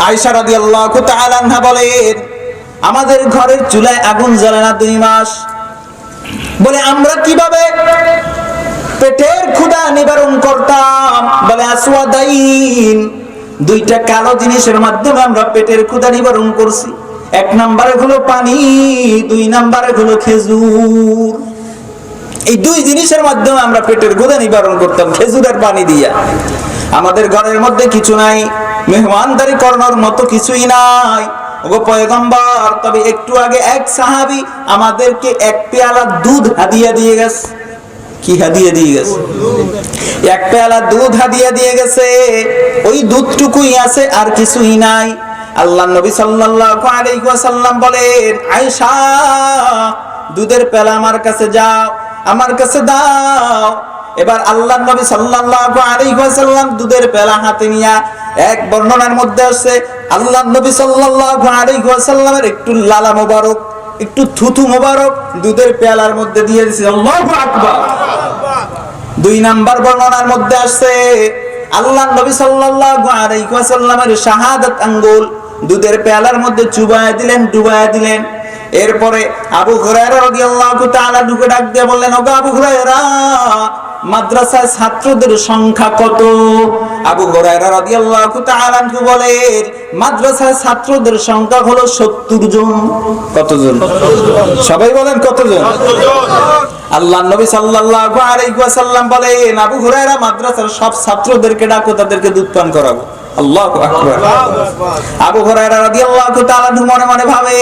আয়সা রাদিয়াল্লাহু তাআলা আনহা বলেন আমাদের ঘরের চুলায় আগুন জ্বলে না দুই মাস? বলে, আমরা কীভাবে পেটের ক্ষুধা নিবারণ করতাম? বলে, আসওয়াদাইন, দুইটা কালো জিনিসের মাধ্যমে আমরা পেটের ক্ষুধা নিবারণ করছি। এক নম্বরে হলো পানি, দুই নম্বরে হলো খেজুর। এই দুই জিনিসের মাধ্যমে আমরা পেটের ক্ষুধা নিবারণ করতাম, খেজুরের পানি দিয়া। আমাদের ঘরের মধ্যে কিছু নাই। মেহমানদারি করানোর মতো কিছুই নাই। ওগো পয়গম্বর, তবে একটু আগে এক সাহাবী আমাদেরকে এক পেয়ালা দুধ হাদিয়া দিয়ে গেছে। কি হাদিয়া দিয়ে গেছে? এক পেয়ালা দুধ হাদিয়া দিয়ে গেছে। ওই দুধটুকুই আছে, আর কিছুই নাই। আল্লাহ নবী সাল্লাল্লাহু আলাইহি ওয়াসাল্লাম বলেন, আয়েশা, দুধের পেলা আমার কাছে যাও, আমার কাছে দাও। এবার আল্লাহ নবী সাল্লাল্লাহু আলাইহি ওয়াসাল্লাম দুধের পেলা হাতে নিয়া এক বর্ণনার মধ্যে আছে, আল্লাহ নবী সাল্লাল্লাহু আলাইহি ওয়াসাল্লামের একটু লালা মোবারক, একটু থুথু মোবারক দুধের পেয়ালার মধ্যে দিয়ে দিয়েছে আল্লাহু আকবার। দুই নাম্বার বর্ণনার মধ্যে আসছে আল্লাহ নবী সাল্লাল্লাহু আলাইহি ওয়াসাল্লামের শাহাদাত আঙ্গুল দুধের পেয়ালার মধ্যে চুবায় দিলেন, ডুবায় দিলেন। এরপরে আবু হুরায়রা রাদিয়াল্লাহু তাআলা ঢুকে ডাক দিয়ে বললেন, ওগো আবু হুরায়রা মাদ্রাসায় ছাত্রদের সংখ্যা কত? আবু হুরায়রা রাদিয়াল্লাহু তাআলা বলেন মাদ্রাসায় ছাত্রদের সংখ্যা হলো 70 জন। কতজন? সবাই বলেন কতজন? আল্লাহ নবী সাল্লাল্লাহু আলাইহি ওয়াসাল্লাম বলেন, আবু হুরায়রা মাদ্রাসার সব ছাত্রদেরকে ডাকো, তাদেরকে দুধ পান করাবো। আল্লাহু আকবার। আবু হুরায়রা রাদিয়াল্লাহু তাআলা মনে মনে ভাবে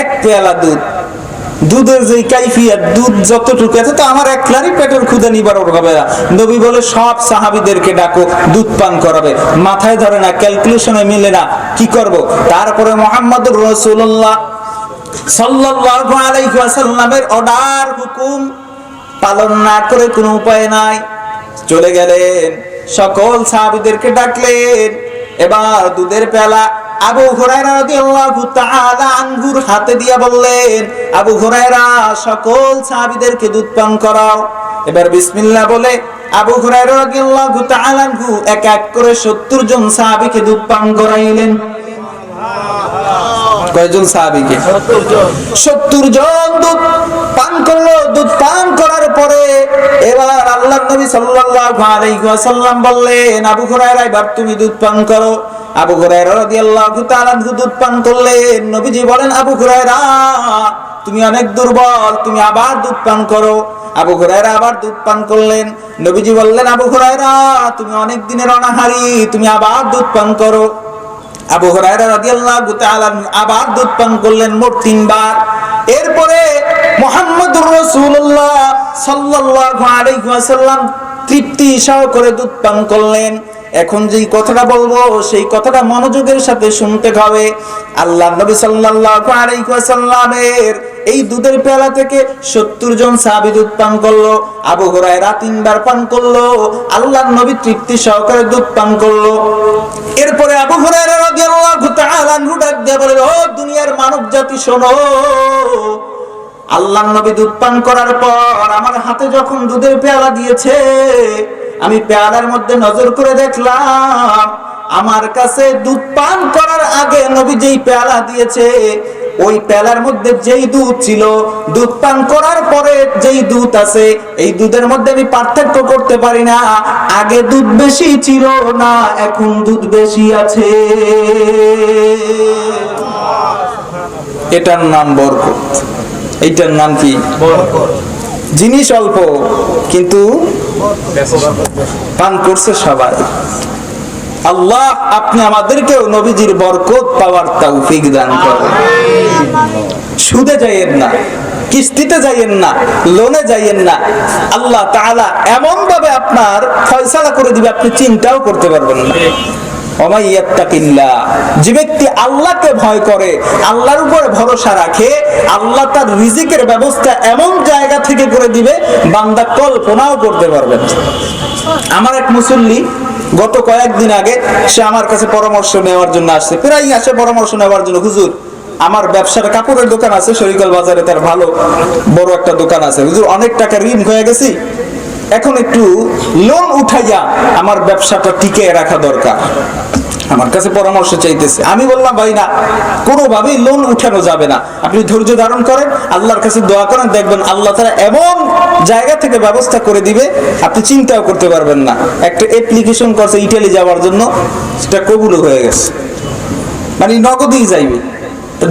এক পেয়ালা দুধ দুধের যে কাইফিয়াত, দুধ যতটুকু আছে, তো আমার একলারই পেটের ক্ষুদা নিবারণ হবে না। নবী বলে, সব সাহাবিদেরকে ডাকো, দুধ পান করাবে। মাথায় ধরে না ক্যালকুলেশনে মিলে না, কি করব? তারপরে মোহাম্মদুর রাসূলুল্লাহ সাল্লাল্লাহু আলাইহি ওয়াসাল্লামের অর্ডার হুকুম পালন না করে কোনো উপায় নাই। চলে গেলেন, সকল সাহাবীদেরকে ডাকলেন। এবার দুধের পেলা আবু হুরায়রা রাদিয়াল্লাহু তাআলা আনহুর হাতে দিয়া বললেন আবু হুরায়রা সকল সাহাবীদেরকে দুধ পান করাও। এবার বিসমিল্লাহ বলে আবু হুরায়রা রাদিয়াল্লাহু তাআলা আনহু এক এক করে 70 জন সাহাবীকে দুধ পান করাইলেন। কয়জন সাহাবীকে? সত্তর জন। দুধ পান করল। দুধ পান করার পরে এবার আল্লাহ নবী সাল্লাল্লাহু আলাইহি ওয়াসাল্লাম বললেন আবু হুরায়রা এবার তুমি দুধ পান করো। আবু হুরায়রা রাদিয়াল্লাহু তাআলা দুধ পান করলেন। নবীজি বলেন, আবু হুরায়রা, তুমি অনেক দুর্বল, তুমি আবার দুধ পান করো। আবু হুরায়রা আবার দুধ পান করলেন। নবীজি বললেন, আবু হুরায়রা, তুমি অনেক দিনের অনাহারি, তুমি আবার দুধ পান করো। আবু হুরায়রা রাদিয়াল্লাহু তাআলা আবার দুধ পান করলেন মোট তিনবার। এরপরে মুহাম্মদুর রাসূলুল্লাহ সাল্লাল্লাহু আলাইহি ওয়াসাল্লাম তৃপ্তি সহ করে দুধ পান করলেন। এখন যেই কথাটা বলব, সেই কথাটা মনোযোগের সাথে শুনতে হবে। আল্লাহ নবী সাল্লাল্লাহু আলাইহি ওয়াসাল্লামের এই দুধের পেয়ালা থেকে 70 জন সাহাবী দুধ পান করল, আবু হুরায়রা তিনবার পান করল, আল্লাহর নবী তৃপ্তি সহকারে দুধ পান করল। এরপরে আবু হুরায়রা রাদিয়াল্লাহু তাআলা আনহু ডাক দিয়ে ও দুনিয়ার মানব জাতি শোনো। আল্লাহর নবী দুধ পান করার পর আমার হাতে যখন দুধের পেয়ালা দিয়েছে আমি পেয়ালার মধ্যে নজর করে দেখলাম, আমার কাছে দুধ পান করার আগে নবী যেই পেয়ালা দিয়েছে, ওই পেয়ালার মধ্যে যেই দুধ ছিল, দুধ পান করার পরে যেই দুধ আছে, এই দুধের মধ্যে আমি পার্থক্য করতে পারি না। আগে দুধ বেশি ছিল, না এখন দুধ বেশি আছে। এটার নাম বরকত। এইটার নাম কি? জিনিস অল্প, কিন্তু পান করছে সবাই। আল্লাহ আপনি আমাদেরকেও নবীজির বরকত পাওয়ার তৌফিক দান করেন। সুদে যাইয়েন না, কিস্তিতে যাইয়েন না, লোনে যাইয়েন না। আল্লাহ তাআলা এমন ভাবে আপনার ফয়সালা করে দিবে, আপনি চিন্তাও করতে পারবেন না। যে ব্যক্তি আল্লাহকে ভয় করে, আল্লাহর উপরে ভরসা রাখে, আল্লাহ তার রিজিকের ব্যবস্থা এমন জায়গা থেকে করে দিবে, বান্দা কল্পনাও করতে পারবেন আমার এক মুসল্লি গত কয়েকদিন আগে, সে আমার কাছে পরামর্শ নেওয়ার জন্য আসছে। প্রায় আসে পরামর্শ নেওয়ার জন্য, হুজুর, আমার ব্যবসার কাপড়ের দোকান আছে, শরিকল বাজারে তার ভালো, বড় একটা দোকান আছে। হুজুর, অনেক টাকা ঋণ হয়ে গেছি এখন একটু লোন উঠাইয়া আমার ব্যবসাটা টিকে রাখা দরকার। আমার কাছে পরামর্শ চাইতেছে। আমি বললাম, ভাই না, কোনোভাবেই লোন উঠানো যাবে না। আপনি ধৈর্য ধারণ করেন, আল্লাহর কাছে দোয়া করেন, দেখবেন আল্লাহ তারা এমন জায়গা থেকে ব্যবস্থা করে দিবে, আপনি চিন্তাও করতে পারবেন না। একটা অ্যাপ্লিকেশন করছে ইটালি যাওয়ার জন্য, সেটা কবুল হয়ে গেছে। মানে নগদেই যাইবে।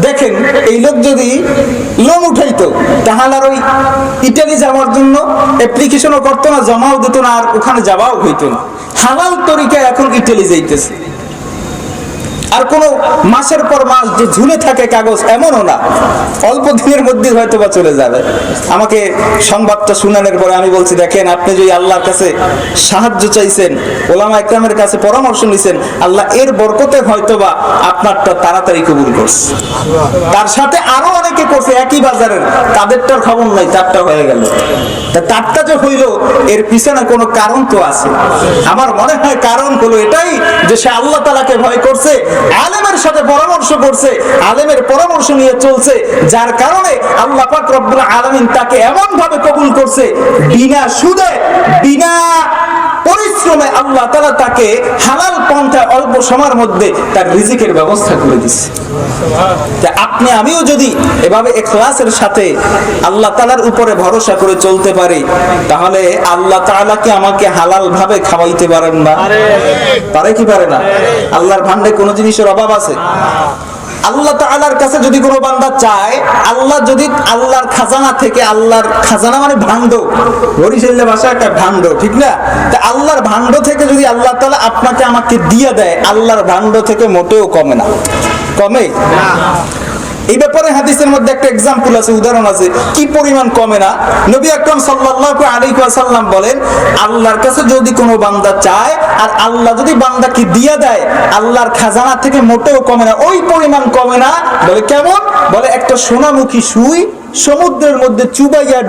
দেখেন, এই লোক যদি লোন উঠাইতো, তাহলে আর ওই ইটালি যাওয়ার জন্য অ্যাপ্লিকেশনও করতো না, জমাও দিত না, আর ওখানে যাওয়াও হইতো না। হালাল তরিকায় এখন ইটালি যাইতেছে। আর কোনো মাসের পর মাস যে ঝুলে থাকে কাগজ, এমনও না। অল্প দিনের মধ্যে হয়তো বা চলে যাবে। আমাকে সংবাদটা শুনানোর পরে আমি বলছি, দেখেন, আপনি যদি আল্লাহর কাছে সাহায্য চাইছেন, ওলামা একরামের কাছে পরামর্শ নিছেন, আল্লাহ এর বরকতে হয়তো বা আপনারটা তাড়াতাড়ি কবুল করছে। তার সাথে আরও অনেকে করছে, একই বাজারের। তাদেরটার খবর নাই, তারটা হয়ে গেল। তা তারটা যে হইল, এর পিছনে কোনো কারণ তো আছে। আমার মনে হয় কারণ হলো এটাই যে সে আল্লাহ তালাকে ভয় করছে আলেমের সাথে পরামর্শ করছে, আলেমের পরামর্শ নিয়ে চলছে, যার কারণে আল্লাহ পাক রব্বুল আলামিন তাকে এমন ভাবে কবুল করছে, বিনা সুদে, বিনা পরিশ্রমে আল্লাহ তারা তাকে হালাল পন্থায় অল্প সময়ের মধ্যে তার রিজিকের ব্যবস্থা করে দিচ্ছে আপনি আমিও যদি এভাবে এখলাসের সাথে আল্লাহ তালার উপরে ভরসা করে চলতে পারি তাহলে আল্লাহ তালাকে কি আমাকে হালাল ভাবে খাওয়াইতে পারেন না পারে কি পারে না? আল্লাহর ভান্ডে কোনো জিনিসের অভাব আছে? আল্লাহ তাআলার কাছে যদি কোনো বান্দা চায়, আল্লাহ যদি আল্লাহর খাজানা থেকে আল্লাহর খাজানা মানে ভাণ্ড বরিশালের ভাষা একটা ভাণ্ড ঠিক না? তা আল্লাহর ভাণ্ড থেকে যদি আল্লাহ তাআলা আপনাকে আমাকে দিয়ে দেয়, আল্লাহর ভাণ্ড থেকে মোটেও কমে না। কমে? এই ব্যাপারে হাদিসের মধ্যে একটা এক্সাম্পল আছে, উদাহরণ আছে। কি পরিমাণ কমে না? নবী আকরাম সাল্লাল্লাহু আলাইহি ওয়াসাল্লাম বলেন, আল্লাহর কাছে যদি কোনো বান্দা চায়, আর আল্লাহ যদি বান্দাকে দিয়ে দেয়, আল্লাহর খাজানা থেকে মোটেও কমে না। ওই পরিমাণ কমে না? বলে কেমন? বলে একটা সোনামুখী সুই সমুদ্রের মধ্যে চুবাইয়া